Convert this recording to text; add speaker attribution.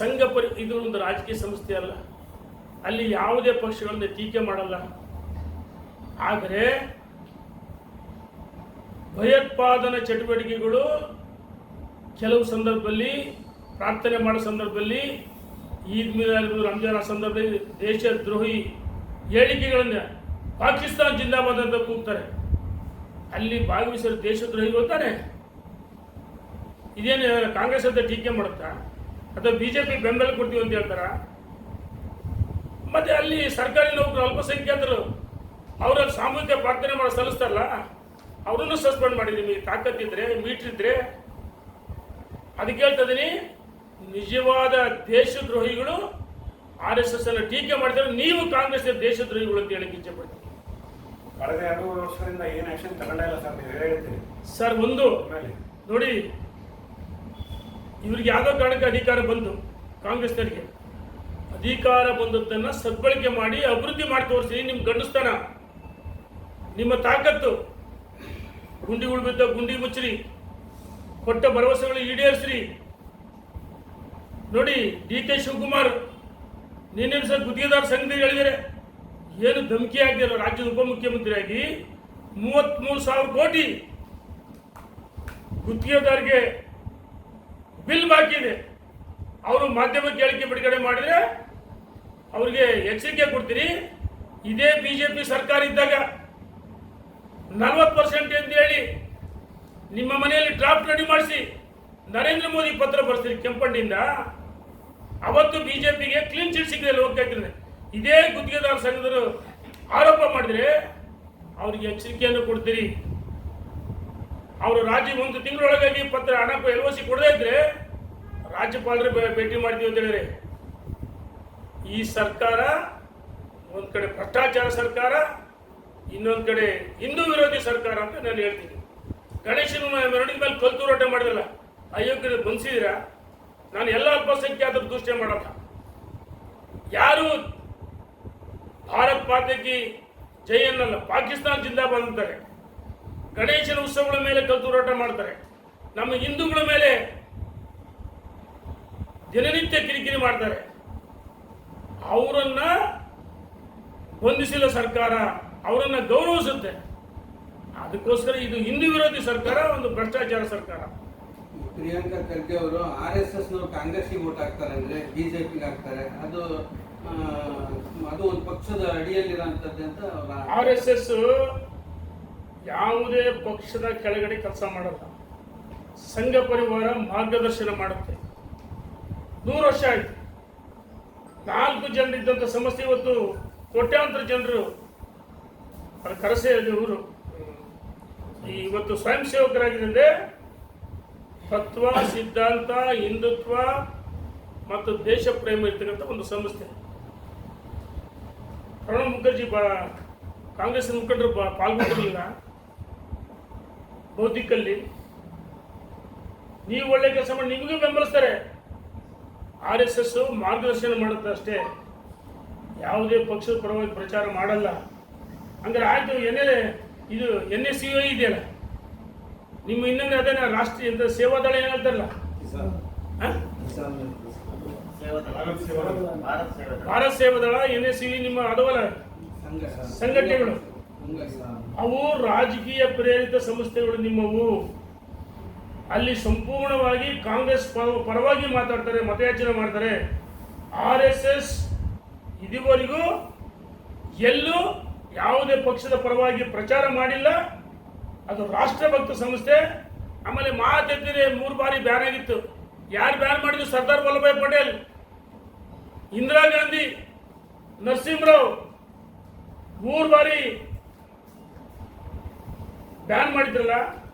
Speaker 1: ಸಂಘ ಪರಿ ಇದು ಒಂದು ರಾಜಕೀಯ ಸಂಸ್ಥೆ ಅಲ್ಲ. ಅಲ್ಲಿ ಯಾವುದೇ ಪಕ್ಷಗಳನ್ನ ಟೀಕೆ ಮಾಡಲ್ಲ. ಆದರೆ ಭಯೋತ್ಪಾದನಾ ಚಟುವಟಿಕೆಗಳು ಕೆಲವು ಸಂದರ್ಭದಲ್ಲಿ, ಪ್ರಾರ್ಥನೆ ಮಾಡೋ ಸಂದರ್ಭದಲ್ಲಿ, ಈದ್ ಮಿಲಾದ್ ರಂಜಾನ್ ಸಂದರ್ಭದಲ್ಲಿ ದೇಶದ್ರೋಹಿ ಹೇಳಿಕೆಗಳನ್ನು ಪಾಕಿಸ್ತಾನ ಜಿಂದಾಬಾದ್ ಅಂತ ಕೂಗ್ತಾರೆ. ಅಲ್ಲಿ ಭಾಗವಹಿಸಲು ದೇಶದ್ರೋಹಿ ಹೋಗ್ತಾರೆ ಇದೇನು ಕಾಂಗ್ರೆಸ್ ಅಂತ ಟೀಕೆ ಮಾಡುತ್ತಾ? ಅಥವಾ ಬಿಜೆಪಿ ಬೆಂಬಲ ಕೊಡ್ತೀವಿ ಅಂತ ಹೇಳ್ತಾರ? ಮತ್ತೆ ಅಲ್ಲಿ ಸರ್ಕಾರಿ ನೌಕರು ಅಲ್ಪಸಂಖ್ಯಾತರು ಅವರಲ್ಲಿ ಸಾಮೂಹಿಕ ಪ್ರಾರ್ಥನೆ ಮಾಡಿ ಸಲ್ಲಿಸ್ತಾರಲ್ಲ ಅವರನ್ನು ಸಸ್ಪೆಂಡ್ ಮಾಡಿ ನಿಮಗೆ ತಾಕತ್ತಿದ್ರೆ ಮೀಟರ್ ಇದ್ರೆ. ಅದಕ್ಕೆ ಹೇಳ್ತಾ ಇದೀನಿ ನಿಜವಾದ ದೇಶದ್ರೋಹಿಗಳು ಆರ್ ಎಸ್ ಎಸ್ ಅನ್ನು ಟೀಕೆ ಮಾಡಿದ್ರೆ ನೀವು ಕಾಂಗ್ರೆಸ್ ದೇಶದ್ರೋಹಿಗಳು ಅಂತ ಹೇಳಕ್ಕೆ ಇಚ್ಛೆ ಪಡ್ತೀನಿ.
Speaker 2: ಕಳೆದ ಎರಡು ವರ್ಷದಿಂದ ಏನು ಆಕ್ಷನ್ ತಗೊಂಡಿಲ್ಲ ಸರ್ ನೀವು ಹೇಳ್ತೀರಿ.
Speaker 1: ಸರ್ ಒಂದು ನೋಡಿ ಇವ್ರಿಗೆ ಯಾವುದೋ ಕಾರಣಕ್ಕೆ ಅಧಿಕಾರ ಬಂತು ಕಾಂಗ್ರೆಸ್ನವರಿಗೆ. ಅಧಿಕಾರ ಬಂದದ್ದನ್ನು ಸದ್ಬಳಕೆ ಮಾಡಿ, ಅಭಿವೃದ್ಧಿ ಮಾಡಿ ತೋರಿಸಿ ನಿಮ್ಮ ಗಂಡಸ್ತಾನ, ನಿಮ್ಮ ತಾಕತ್ತು. ಗುಂಡಿ ಉಳ್ಬಿದ್ದ ಗುಂಡಿ ಮುಚ್ಚ್ರಿ. ಕೊಟ್ಟ ಭರವಸೆಗಳು ಈಡೇರಿಸ್ರಿ. ನೋಡಿ, ಡಿ ಕೆ ಶಿವಕುಮಾರ್, ನಿನ್ನೆ ಸರ್ ಗುತ್ತಿಗೆದಾರ ಸಂಘದಲ್ಲಿ ಹೇಳಿದರೆ ಏನು ಧಮಕಿ ಆಗಿದೆಯಲ್ಲ ರಾಜ್ಯದ ಉಪಮುಖ್ಯಮಂತ್ರಿಯಾಗಿ. ಮೂವತ್ತ್ಮೂರು ಸಾವಿರ ಕೋಟಿ ಗುತ್ತಿಗೆದಾರಿಗೆ ಬಿಲ್ ಬಾಕಿ ಇದೆ. ಅವರು ಮಾಧ್ಯಮಕ್ಕೆ ಹೇಳಿಕೆ ಬಿಡುಗಡೆ ಮಾಡಿದ್ರೆ ಅವ್ರಿಗೆ ಎಚ್ಚರಿಕೆ ಕೊಡ್ತೀರಿ. ಇದೇ ಬಿಜೆಪಿ ಸರ್ಕಾರ ಇದ್ದಾಗ ನಲ್ವತ್ತು ಪರ್ಸೆಂಟ್ ಅಂತ ಹೇಳಿ ನಿಮ್ಮ ಮನೆಯಲ್ಲಿ ಡ್ರಾಫ್ಟ್ ರೆಡಿ ಮಾಡಿಸಿ ನರೇಂದ್ರ ಮೋದಿ ಪತ್ರ ಬರ್ತೀರಿ ಕೆಂಪಣ್ಣಿಂದ. ಅವತ್ತು ಬಿಜೆಪಿಗೆ ಕ್ಲೀನ್ ಚಿಟ್ ಸಿಗದೆ ಹೋಗ್ತಾ ಇದೇ ಗುತ್ತಿಗೆದಾರ ಸಂಘದರು ಆರೋಪ ಮಾಡಿದ್ರೆ ಅವ್ರಿಗೆ ಎಚ್ಚರಿಕೆಯನ್ನು ಕೊಡ್ತೀರಿ. ಅವರು ರಾಜ್ಯ ಒಂದು ತಿಂಗಳೊಳಗಾಗಿ ಪತ್ರ ಹಣ ಎಲ್ ಸಿ ಕೊಡದೇ ಇದ್ರೆ ರಾಜ್ಯಪಾಲರು ಭೇಟಿ ಮಾಡ್ತೀವಿ ಅಂತ ಹೇಳಿದ್ರೆ, ಈ ಸರ್ಕಾರ, ಒಂದು ಕಡೆ ಭ್ರಷ್ಟಾಚಾರ ಸರ್ಕಾರ, ಇನ್ನೊಂದು ಕಡೆ ಹಿಂದೂ ವಿರೋಧಿ ಸರ್ಕಾರ ಅಂತ ನಾನು ಹೇಳ್ತೀನಿ. ಗಣೇಶನ ಮೆರವಣಿಗೆ ಮೇಲೆ ಕಲ್ ತೂರಾಟ ಮಾಡಿದಲ್ಲ ಅಯೋಗ್ಯ ಬಂಧಿಸಿದಿರ? ನಾನು ಎಲ್ಲ ಅಲ್ಪಸಂಖ್ಯಾತರ ದೃಷ್ಟಿ ಮಾಡಲ್ಲ. ಯಾರು ಭಾರತ್ ಮಾತೆಗೆ ಜೈ ಅನ್ನಲ್ಲ, ಪಾಕಿಸ್ತಾನ ಜಿಂದಾಬಾದ್ ಅಂತಾರೆ. ಗಣೇಶನ ಉತ್ಸವಗಳ ಮೇಲೆ ಕಲ್ತೂರಾಟ ಮಾಡ್ತಾರೆ. ನಮ್ಮ ಹಿಂದೂಗಳ ಮೇಲೆ ದಿನನಿತ್ಯ ಕಿರಿಕಿರಿ ಮಾಡ್ತಾರೆ. ಅವರನ್ನ ಹೊಂದಿಸಿಲ್ಲ ಸರ್ಕಾರ ಅವರನ್ನ ಗೌರವಿಸುತ್ತೆ. ಅದಕ್ಕೋಸ್ಕರ ಇದು ಹಿಂದೂ ವಿರೋಧಿ ಸರ್ಕಾರ ಒಂದು ಭ್ರಷ್ಟಾಚಾರ ಸರ್ಕಾರ.
Speaker 3: ಪ್ರಿಯಾಂಕಾ ಖರ್ಗೆ ಅವರು ಆರ್ ಎಸ್ ಎಸ್ ನವರು ಕಾಂಗ್ರೆಸ್ಗೆ ವೋಟ್ ಹಾಕ್ತಾರೆ ಅಂದ್ರೆ ಬಿಜೆಪಿಗೆ ಹಾಕ್ತಾರೆ. ಅದು ಅದು ಒಂದು ಪಕ್ಷದ ಅಡಿಯಲ್ಲಿರೋಂಥದ್ದು ಅಂತ
Speaker 1: ಆರ್ ಎಸ್ ಎಸ್ ಯಾವುದೇ ಪಕ್ಷದ ಕೆಳಗಡೆ ಕೆಲಸ ಮಾಡಲ್ಲ. ಸಂಘ ಪರಿವಾರ ಮಾರ್ಗದರ್ಶನ ಮಾಡುತ್ತೆ. ನೂರು ವರ್ಷ ಆಯ್ತು. ನಾಲ್ಕು ಜನರಿದ್ದಂಥ ಸಮಸ್ಯೆ ಇವತ್ತು ಕೋಟ್ಯಾಂತರ ಜನರು ಅದು ಕರಸೆ ಇವರು. ಇವತ್ತು ಸ್ವಯಂ ಸೇವಕರಾಗಿದ್ದಂತೆ ತತ್ವ, ಸಿದ್ಧಾಂತ, ಹಿಂದುತ್ವ ಮತ್ತು ದೇಶ ಪ್ರೇಮ ಇರ್ತಕ್ಕಂಥ ಒಂದು ಸಂಸ್ಥೆ. ಪ್ರಣಬ್ ಮುಖರ್ಜಿ ಬಾ ಕಾಂಗ್ರೆಸ್ ಮುಖಂಡರು ಪಾಲ್ಗೊಂಡಿರಲಿಲ್ಲ. ಬೌದ್ಧಿಕಲ್ಲಿ. ನೀವು ಒಳ್ಳೆ ಕೆಲಸ ಮಾಡಿ ನಿಮಗೂ ಬೆಂಬಲಿಸ್ತಾರೆ. ಆರ್ ಎಸ್ ಎಸ್ ಮಾರ್ಗದರ್ಶನ ಮಾಡುತ್ತೆ ಅಷ್ಟೇ. ಯಾವುದೇ ಪಕ್ಷದ ಪರವಾಗಿ ಪ್ರಚಾರ ಮಾಡಲ್ಲ. ಹಂಗಾರೆ ಆಯಿತು ಎನ್ ಎಲ್ ಇದು ಎನ್ ಎಸ್ ಸಿ ಇದೆಯಲ್ಲ. ನಿಮ್ಮ ಇನ್ನೊಂದು ಅದೇನ ರಾಷ್ಟ್ರೀಯ ಸೇವಾ ಸೇವಾದಳ ಏನು ಹೇಳ್ತಾರಲ್ಲ? ಆ?
Speaker 2: Bharat Seva
Speaker 1: Bharat Seva Dal N S C ನಿಮ್ಮ ಅದವಲ್ಲ?
Speaker 3: ಸಂಘ.
Speaker 1: ಸಂಘಟನೆಗಳು.
Speaker 3: ಸಂಘ
Speaker 1: ಅವು ರಾಜಕೀಯ ಪ್ರೇರಿತ ಸಂಸ್ಥೆಗಳು ನಿಮ್ಮವು. ಅಲ್ಲಿ ಸಂಪೂರ್ಣವಾಗಿ ಕಾಂಗ್ರೆಸ್ ಪರ- ಪರವಾಗಿ ಮಾತಾಡ್ತಾರೆ, ಮತಯಾಚನೆ ಮಾಡ್ತಾರೆ. ಆರ್ ಎಸ್ ಎಸ್ ಇದುವರೆಗೂ ಎಲ್ಲೂ ಯಾವುದೇ ಪಕ್ಷದ ಪರವಾಗಿ ಪ್ರಚಾರ ಮಾಡಿಲ್ಲ. ಅದು ರಾಷ್ಟ್ರಭಕ್ತ ಸಂಸ್ಥೆ. ಆಮೇಲೆ ಮಾತೆತ್ತಿದೆ ಮೂರು ಬಾರಿ ಬ್ಯಾನ್ ಆಗಿತ್ತು. ಯಾರು ಬ್ಯಾನ್ ಮಾಡಿದ್ರು ಸರ್ದಾರ್ ವಲ್ಲಭಾಯ್ ಪಟೇಲ್. ಇಂದಿರಾ ಗಾಂಧಿ, ನರಸಿಂಹರಾವ್. ಮೂರು ಬಾರಿ ಬ್ಯಾನ್ ಮಾಡಿದ್ರಲ್ಲ